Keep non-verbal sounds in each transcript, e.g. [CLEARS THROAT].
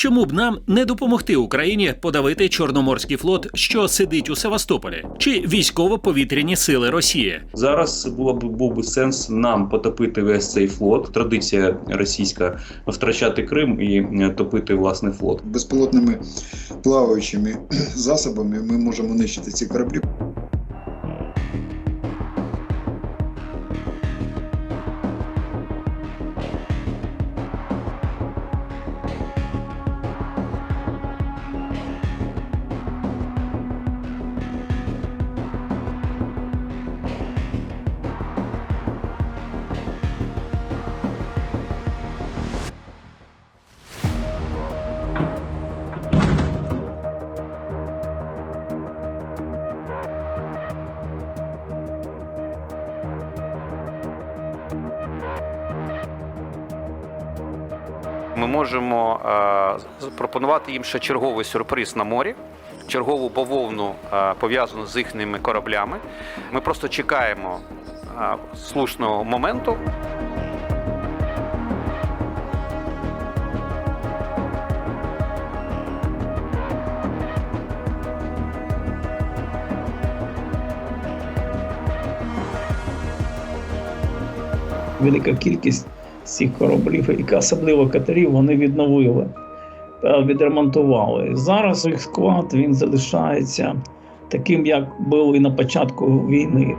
Чому б нам не допомогти Україні подавити Чорноморський флот, що сидить у Севастополі, чи військово-повітряні сили Росії? Зараз було б був би сенс нам потопити весь цей флот. Традиція російська втрачати Крим і е, топити власний флот. безпілотними плаваючими [CLEARS THROAT] засобами ми можемо нищити ці кораблі. Ми можемо е, запропонувати їм ще черговий сюрприз на морі, чергову бавовну е, пов'язану з їхніми кораблями. Ми просто чекаємо е, слушного моменту. велика кількість цих кораблів, і особливо катерів, вони відновили відремонтували. Зараз їх склад він залишається таким, як був і на початку війни.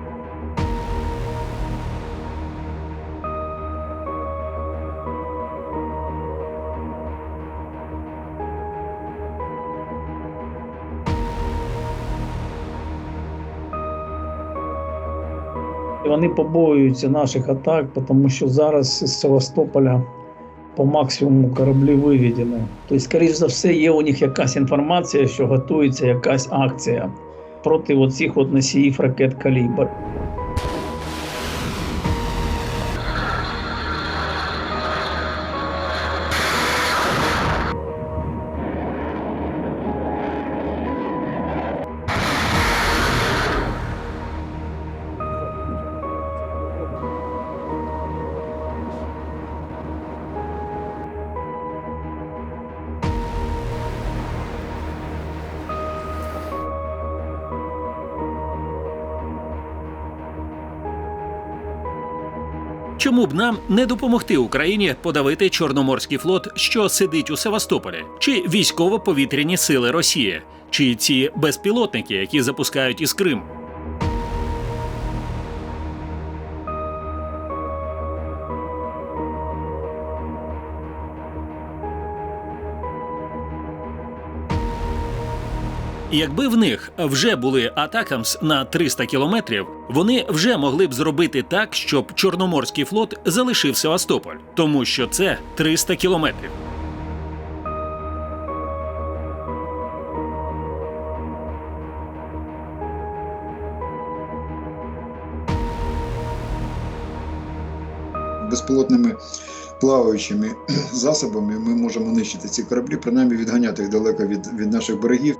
І Вони побоюються наших атак, тому що зараз з Севастополя по максимуму кораблі виведені. Тобто, скоріш за все, є у них якась інформація, що готується якась акція проти оцих от носіїв ракет калібр. Чому б нам не допомогти Україні подавити Чорноморський флот, що сидить у Севастополі, чи військово-повітряні сили Росії, чи ці безпілотники, які запускають із Криму? Якби в них вже були атакамс на 300 кілометрів, вони вже могли б зробити так, щоб Чорноморський флот залишив Севастополь, тому що це 300 кілометрів. Безпілотними плаваючими [CLEARS THROAT] засобами ми можемо нищити ці кораблі, принаймні відганяти їх далеко від, від наших берегів.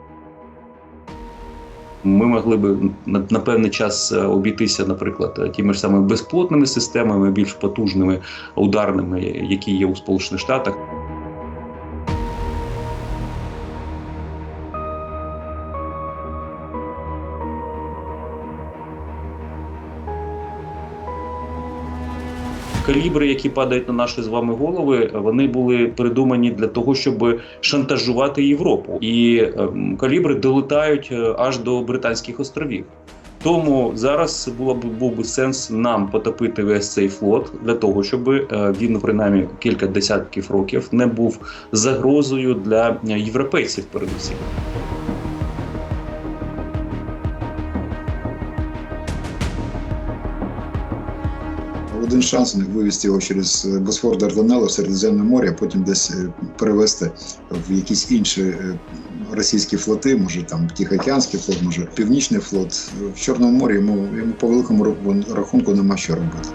Ми могли би на, на певний час е, обійтися, наприклад, тими ж самими безплотними системами, більш потужними ударними, які є у Сполучених Штатах. Калібри, які падають на наші з вами голови, вони були придумані для того, щоб шантажувати Європу, і ем, калібри долетають е, аж до Британських островів. Тому зараз було б був би сенс нам потопити весь цей флот для того, щоб е, він принаймні кілька десятків років не був загрозою для європейців, передусім. Один шанс у вивезти його через е, Босфор Дарданелло в Середземне море, а потім десь е, перевезти в якісь інші е, російські флоти, може там Тихоокеанський флот, може Північний флот. В Чорному морі йому, йому по великому рахунку нема що робити.